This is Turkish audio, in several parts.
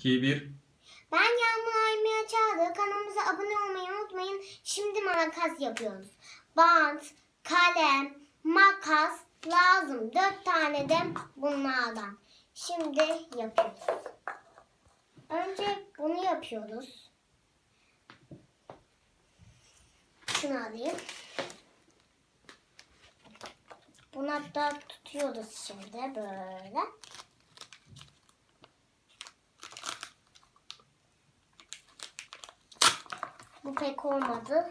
2, 1. Ben Yağmur Aymaya Çağrı. Kanalımıza abone olmayı unutmayın. Şimdi makas yapıyoruz. Bant, kalem, makas lazım. Dört tane de bunlardan. Şimdi yapıyoruz. Önce bunu yapıyoruz. Şunu alayım. Bunu hatta tutuyoruz şimdi böyle. Bu pek olmadı.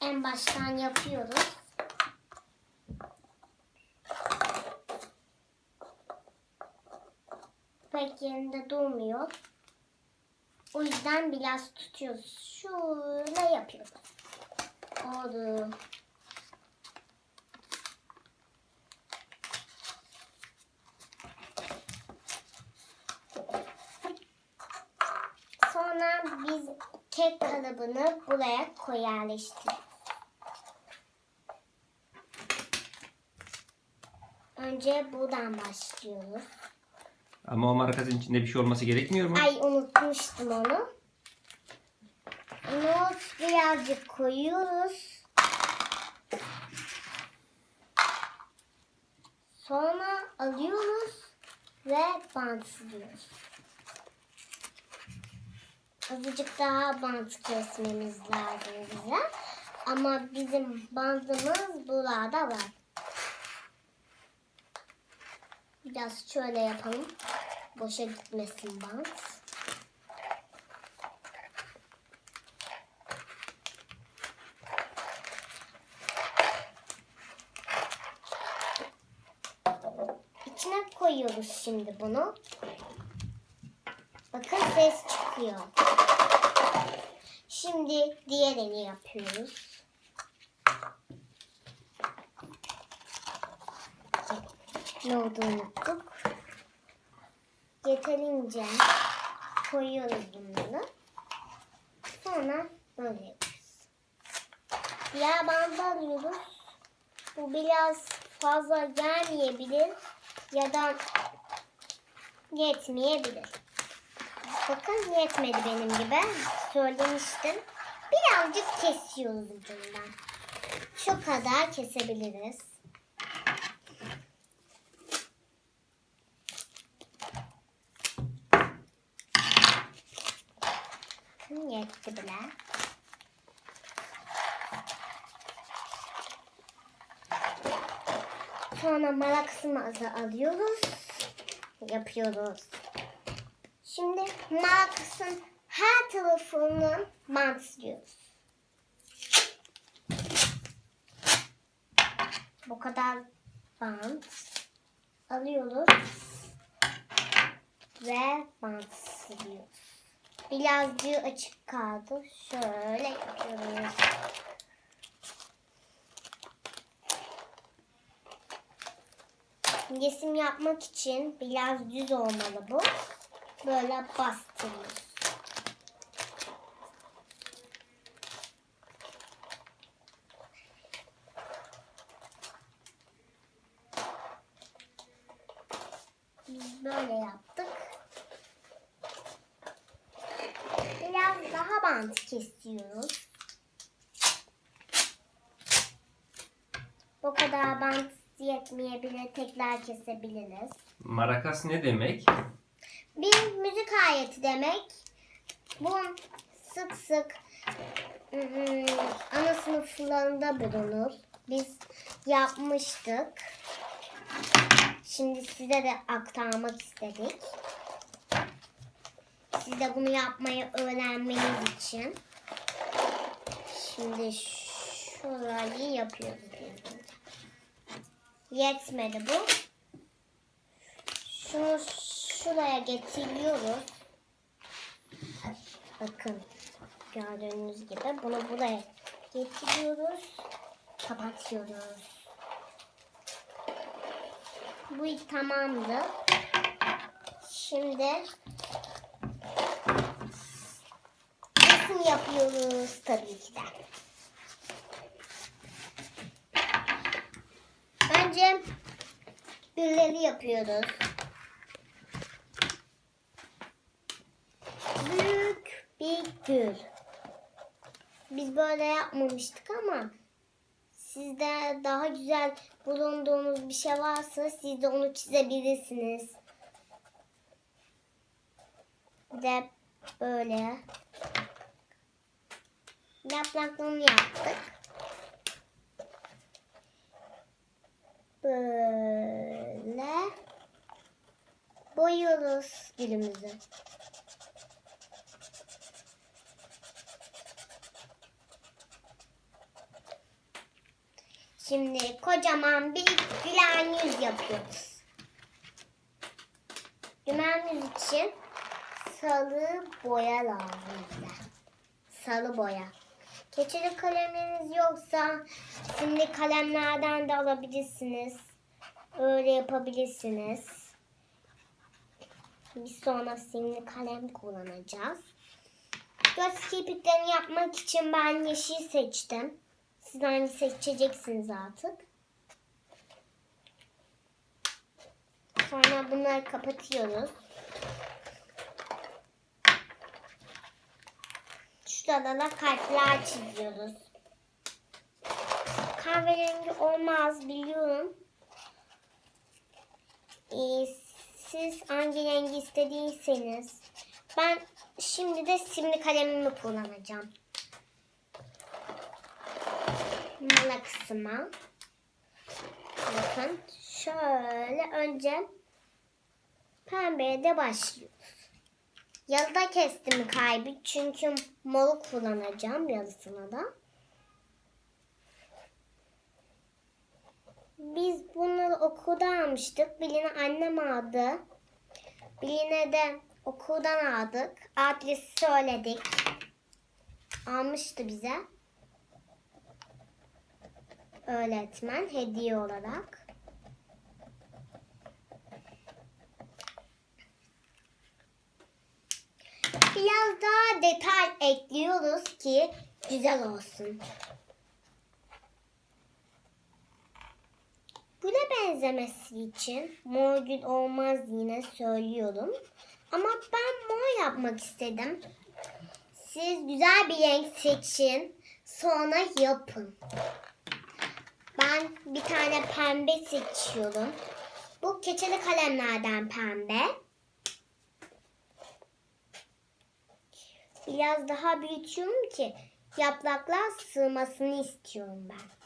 En baştan yapıyoruz. Pek yerinde durmuyor. O yüzden biraz tutuyoruz. Şöyle yapıyoruz. Oldu. Sonra biz kek kalıbını buraya koy yerleştiriyoruz. Önce buradan başlıyoruz. Ama o marakasın içinde bir şey olması gerekmiyor mu? Ay unutmuştum onu. Onu birazcık koyuyoruz. Sonra alıyoruz ve bantlıyoruz. Azıcık daha bant kesmemiz lazım bize. Ama bizim bandımız burada var. Biraz şöyle yapalım. Boşa gitmesin bant. İçine koyuyoruz şimdi bunu. Bakın ses çıkıyor. Şimdi diğerini yapıyoruz. Ne olduğunu unuttuk. Yeterince koyuyoruz bunları. Sonra böyle yapıyoruz. Diğer bandı alıyoruz. Bu biraz fazla gelmeyebilir ya da yetmeyebilir. Bakın yetmedi benim gibi. Söylemiştim. Birazcık kesiyoruz ucundan. Şu kadar kesebiliriz. Bakın yetti bile. Sonra marakasımızı alıyoruz. Yapıyoruz. Şimdi marakasın her tarafını bantlıyoruz. Bu kadar bant alıyoruz ve bantlıyoruz. Birazcık açık kaldı. Şöyle yapıyoruz. Resim yapmak için biraz düz olmalı bu. Böyle bastırıyoruz. Biz böyle yaptık. Biraz daha bant kesiyoruz. Bu kadar bant yetmeyebilir. Tekrar kesebiliriz. Marakas ne demek? Bir müzik aleti demek. Bu sık sık ım, ana sınıflarında bulunur. Biz yapmıştık. Şimdi size de aktarmak istedik. Siz de bunu yapmayı öğrenmeniz için. Şimdi şurayı yapıyoruz. Yetmedi bu. Şunu şuraya getiriyoruz. Bakın gördüğünüz gibi bunu buraya getiriyoruz. Kapatıyoruz. Bu tamamdı. Şimdi resim yapıyoruz tabii ki de. Önce gülleri yapıyoruz. Bir gül. Biz böyle yapmamıştık ama sizde daha güzel bulunduğunuz bir şey varsa siz de onu çizebilirsiniz. De böyle yapraklarını yaptık. Böyle boyuyoruz gülümüzü. Şimdi kocaman bir gülen yüz yapıyoruz. Gülen yüz için sarı boya lazım bize. Sarı boya. Keçeli kaleminiz yoksa simli kalemlerden de alabilirsiniz. Öyle yapabilirsiniz. Biz sonra simli kalem kullanacağız. Göz kirpiklerini yapmak için ben yeşil seçtim. Siz hangi seçeceksiniz artık. Sonra bunları kapatıyoruz. Şurada da kalpler çiziyoruz. Kahverengi olmaz biliyorum. Ee, siz hangi rengi istediyseniz. Ben şimdi de simli kalemimi kullanacağım. Mala kısma. Bakın şöyle önce pembeye de başlıyoruz. Yalıda kestim kalbi çünkü moru kullanacağım yarısına da. Biz bunları okulda almıştık. Birini annem aldı. Birine de okuldan aldık. Adresi söyledik. Almıştı bize. Öğretmen hediye olarak. Biraz daha detay ekliyoruz ki güzel olsun. Buna benzemesi için mor gül olmaz yine söylüyorum. Ama ben mor yapmak istedim. Siz güzel bir renk seçin. Sonra yapın. Ben bir tane pembe seçiyorum. Bu keçeli kalemlerden pembe. Biraz daha büyütüyorum ki yapraklar sığmasını istiyorum ben.